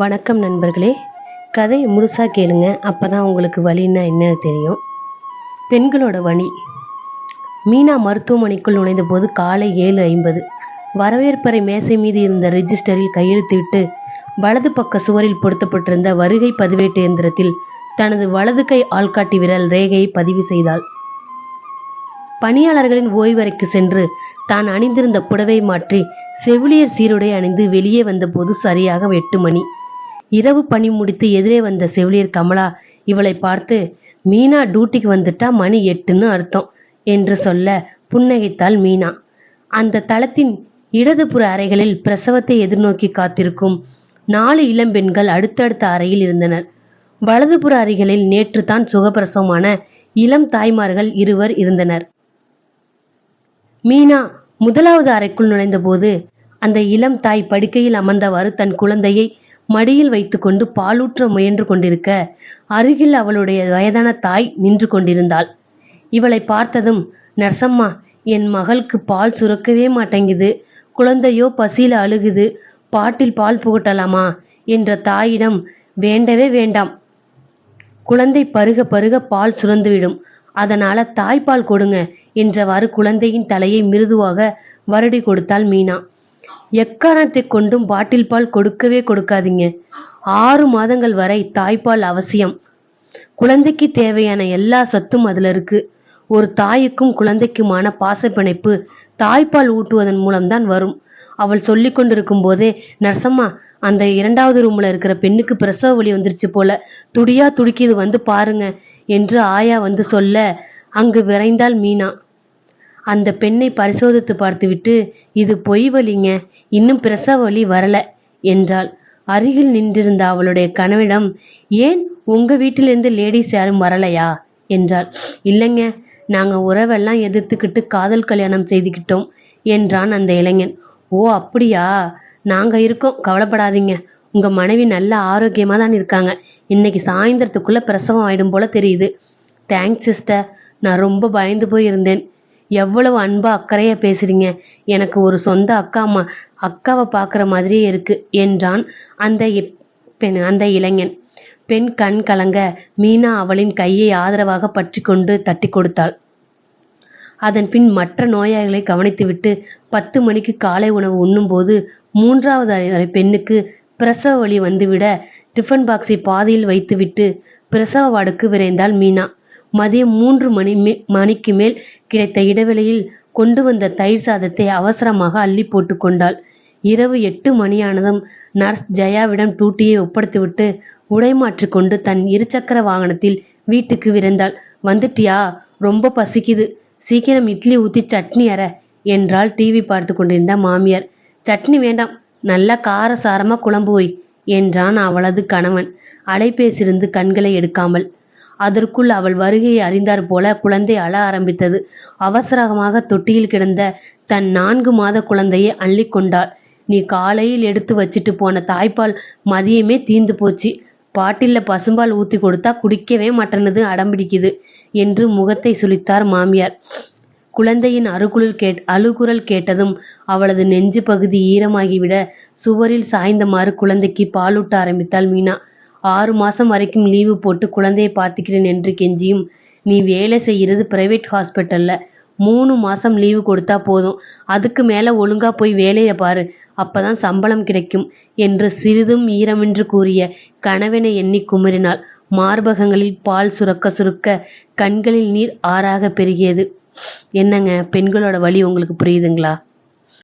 வணக்கம் நண்பர்களே. கதையை முழுசாக கேளுங்க. அப்போ தான் உங்களுக்கு வழின்னா என்னன்னு தெரியும். பெண்களோட வழி மீனா மருத்துவமனைக்குள் நுழைந்தபோது காலை ஏழு ஐம்பது. வரவேற்பறை மேசை மீது இருந்த ரெஜிஸ்டரில் கையெழுத்திட்டு வலது பக்க சுவரில் பொருத்தப்பட்டிருந்த வருகை பதிவேட்டு எந்திரத்தில் தனது வலது கை ஆள்காட்டி விரல் ரேகையை பதிவு செய்தாள். பணியாளர்களின் ஓய்வறைக்கு சென்று தான் அணிந்திருந்த புடவை மாற்றி செவிலியர் சீருடை அணிந்து வெளியே வந்தபோது சரியாக எட்டு மணி. இரவு பணி முடித்து எதிரே வந்த செவிலியர் கமலா இவளை பார்த்து மீனா டியூட்டிக்கு வந்துட்டா மணி எட்டுன்னு அர்த்தம் என்று சொல்ல புன்னகைத்தாள் மீனா. அந்த தளத்தின் இடதுபுற அறைகளில் பிரசவத்தை எதிர்நோக்கி காத்திருக்கும் நாலு இளம்பெண்கள் அடுத்தடுத்த அறையில் இருந்தனர். வலதுபுற அறைகளில் நேற்று தான் சுகப்பிரசவமான இளம் தாய்மார்கள் இருவர் இருந்தனர். மீனா முதலாவது அறைக்குள் நுழைந்தபோது அந்த இளம் தாய் படுக்கையில் அமர்ந்தவாறு தன் குழந்தையை மடியில் வைத்துக்கொண்டு பாலூற்ற முயன்று கொண்டிருக்க அருகில் அவளுடைய வயதான தாய் நின்று கொண்டிருந்தாள். இவளை பார்த்ததும் நர்சம்மா என் மகளுக்கு பால் சுரக்கவே மாட்டேங்குது. குழந்தையோ பசியில் அழுகுது. பாட்டில் பால் புகட்டலாமா? என்ற தாயிடம் வேண்டவே வேண்டாம். குழந்தை பருக பருக பால் சுரந்துவிடும். அதனால தாய்ப்பால் கொடுங்க என்றவாறு குழந்தையின் தலையை மிருதுவாக வருடி கொடுத்தாள் மீனா. எக்காரணத்தை கொண்டும் பாட்டில் பால் கொடுக்கவே கொடுக்காதீங்க. ஆறு மாதங்கள் வரை தாய்ப்பால் அவசியம். குழந்தைக்கு தேவையான எல்லா சத்தும் அதுல இருக்கு. ஒரு தாய்க்கும் குழந்தைக்குமான பாசப்பிணைப்பு தாய்ப்பால் ஊட்டுவதன் மூலம்தான் வரும். அவள் சொல்லி கொண்டிருக்கும் போதே நர்சம்மா அந்த இரண்டாவது ரூம்ல இருக்கிற பெண்ணுக்கு பிரசவ வலி வந்துருச்சு போல. துடியா துடிக்குது வந்து பாருங்க என்று ஆயா வந்து சொல்ல அங்கு விரைந்தாள் மீனா. அந்த பெண்ணை பரிசோதித்து பார்த்துவிட்டு இது பொய் வலிங்க இன்னும் பிரசவ வலி வரல என்றாள். அருகில் நின்றிருந்த அவளுடைய கணவனிடம் ஏன் உங்க வீட்டிலிருந்து லேடிஸ் யாரும் வரலையா? என்றாள். இல்லைங்க நாங்க உறவெல்லாம் எதிர்த்துக்கிட்டு காதல் கல்யாணம் செய்துக்கிட்டோம் என்றான் அந்த இளைஞன். ஓ அப்படியா? நாங்க இருக்கோம் கவலைப்படாதீங்க. உங்க மனைவி நல்ல ஆரோக்கியமா தான் இருக்காங்க. இன்னைக்கு சாயந்தரத்துக்குள்ள பிரசவம் ஆயிடும் போல தெரியுது. தேங்க்ஸ் சிஸ்டர் நான் ரொம்ப பயந்து போய் இருந்தேன் எவ்வளவு அன்பா அக்கறையா பேசுறீங்க? எனக்கு ஒரு சொந்த அக்கா அம்மா அக்காவை பார்க்குற மாதிரியே இருக்கு என்றான் அந்த இப்- பெண் அந்த இளைஞன். பெண் கண் கலங்க மீனா அவளின் கையை ஆதரவாக பற்றி கொண்டு தட்டி கொடுத்தாள். அதன் பின் மற்ற நோயாளிகளை கவனித்துவிட்டு பத்து மணிக்கு காலை உணவு உண்ணும்போது மூன்றாவது பெண்ணுக்கு பிரசவ வழி வந்துவிட டிஃபன் பாக்ஸை பாதியில் வைத்துவிட்டு பிரசவ வார்டுக்கு விரைந்தாள் மீனா. மதியம் மூன்று மணி மே- மணிக்கு மேல் கிடைத்த இடைவெளியில் கொண்டு வந்த தயிர் சாதத்தை அவசரமாக அள்ளி போட்டு கொண்டாள். இரவு எட்டு மணியானதும் நர்ஸ் ஜெயாவிடம் டூட்டியை ஒப்படைத்துவிட்டு உடை மாற்றிக்கொண்டு தன் இருசக்கர வாகனத்தில் வீட்டுக்கு விரைந்தாள். வந்துட்டியா? ரொம்ப பசிக்குது. சீக்கிரம் இட்லி ஊத்தி சட்னி அற என்றால் டிவி பார்த்து கொண்டிருந்த மாமியார். சட்னி வேண்டாம். நல்லா காரசாரமா குழம்பு வை என்றான் அவளது கணவன். அலைபேசியிருந்து கண்களை எடுக்காமல். அதற்குள் அவள் வருகையை அறிந்தாற் போல குழந்தை அழ ஆரம்பித்தது. அவசரமாக தொட்டியில் கிடந்த தன் நான்கு மாத குழந்தையை அள்ளி கொண்டாள். நீ காலையில் எடுத்து வச்சிட்டு போன தாய்ப்பால் மதியமே தீந்து போச்சு. பாட்டில்ல பசும்பால் ஊத்தி கொடுத்தா குடிக்கவே மாட்டேனது அடம்பிடிக்குது என்று முகத்தை சுளித்தார் மாமியார். குழந்தையின் அருகுழல் கேட் அழுகுரல் கேட்டதும் அவளது நெஞ்சு பகுதி ஈரமாகிவிட சுவரில் சாய்ந்தமாறு குழந்தைக்கு பாலூட்ட ஆரம்பித்தாள் மீனா. ஆறு மாசம் வரைக்கும் லீவு போட்டு குழந்தையை பார்த்துக்கிறேன் என்று கெஞ்சியும் நீ வேலை செய்கிறது பிரைவேட் ஹாஸ்பிட்டல்ல மூணு மாசம் லீவு கொடுத்தா போதும். அதுக்கு மேல ஒழுங்கா போய் வேலையை பாரு. அப்பதான் சம்பளம் கிடைக்கும் என்று சிறிதும் ஈரமென்று கூறிய கணவனை எண்ணி குமரினாள். மார்பகங்களில் பால் சுரக்க சுருக்க கண்களில் நீர் ஆறாக பெருகியது. என்னங்க பெண்களோட வழி உங்களுக்கு புரியுதுங்களா?